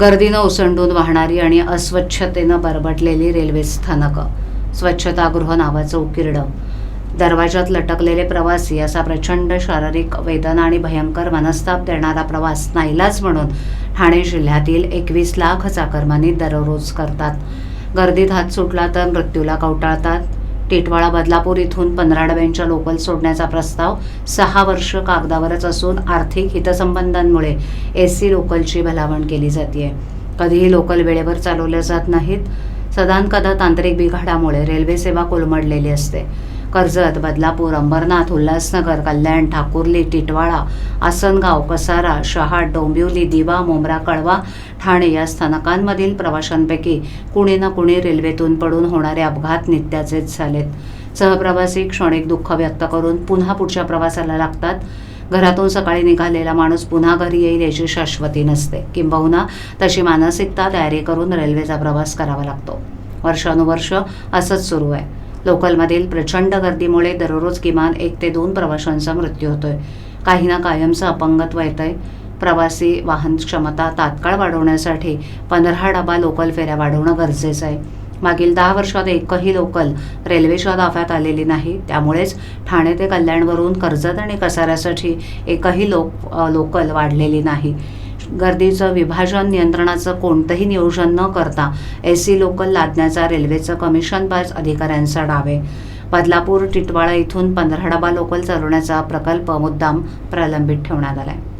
गर्दीनं ओसंडून वाहणारी आणि अस्वच्छतेनं बरबटलेली रेल्वे स्थानकं. स्वच्छतागृह नावाचं उकिरडं. दरवाजात लटकलेले प्रवासी असा प्रचंड शारीरिक वेदना आणि भयंकर मनस्ताप देणारा प्रवास नाईलाज म्हणून ठाणे जिल्ह्यातील एकवीस लाख चाकरमानी दररोज करतात. गर्दीत हात सुटला तर मृत्यूला कवटाळतात. टिटवाळा बदलापूर इथून पंधरा डब्यांच्या लोकल सोडण्याचा प्रस्ताव सहा वर्ष कागदावरच असून आर्थिक हितसंबंधांमुळे एस सी लोकलची भलावण केली जाते कधीही लोकल वेळेवर चालवल्या जात नाहीत. सदानकदा तांत्रिक बिघाडामुळे रेल्वे सेवा कोलमडलेली असते. कर्जत बदलापूर अंबरनाथ उल्हासनगर कल्याण ठाकुर्ली टिटवाळा आसनगाव कसारा शहाड डोंबिवली दिवा मोमरा कळवा ठाणे या स्थानकांमधील प्रवाशांपैकी कुणी ना कुणी रेल्वेतून पडून होणारे अपघात नित्याचेच झालेत. सहप्रवासी क्षणिक दुःख व्यक्त करून पुन्हा पुढच्या प्रवासाला लागतात. घरातून सकाळी निघालेला माणूस पुन्हा घरी येईल याची शाश्वती नसते. किंबहुना तशी मानसिकता तयारी करून रेल्वेचा प्रवास करावा लागतो. वर्षानुवर्ष असंच सुरू आहे. लोकलमधील प्रचंड गर्दीमुळे दररोज किमान एक ते दोन प्रवाशांचा मृत्यू होतोय. काहींना कायमचं अपंगत्व येतंय. प्रवासी वाहन क्षमता तात्काळ वाढवण्यासाठी पंधरा डबा लोकल फेऱ्या वाढवणं गरजेचं आहे. मागील दहा वर्षात एकही लोकल रेल्वेच्या ताफ्यात आलेली नाही. त्यामुळेच ठाणे ते कल्याणवरून कर्जत आणि कसाऱ्यासाठी एकही लोक लोकल वाढलेली नाही. गर्दीचं विभाजन नियंत्रणाचं कोणतंही नियोजन न करता एसी सी लोकल लादण्याचा रेल्वेचं कमिशनबाज अधिकाऱ्यांचा डावे बदलापूर टिटवाळा इथून पंधरा डबा लोकल चालवण्याचा प्रकल्प मुद्दाम प्रलंबित ठेवण्यात आला आहे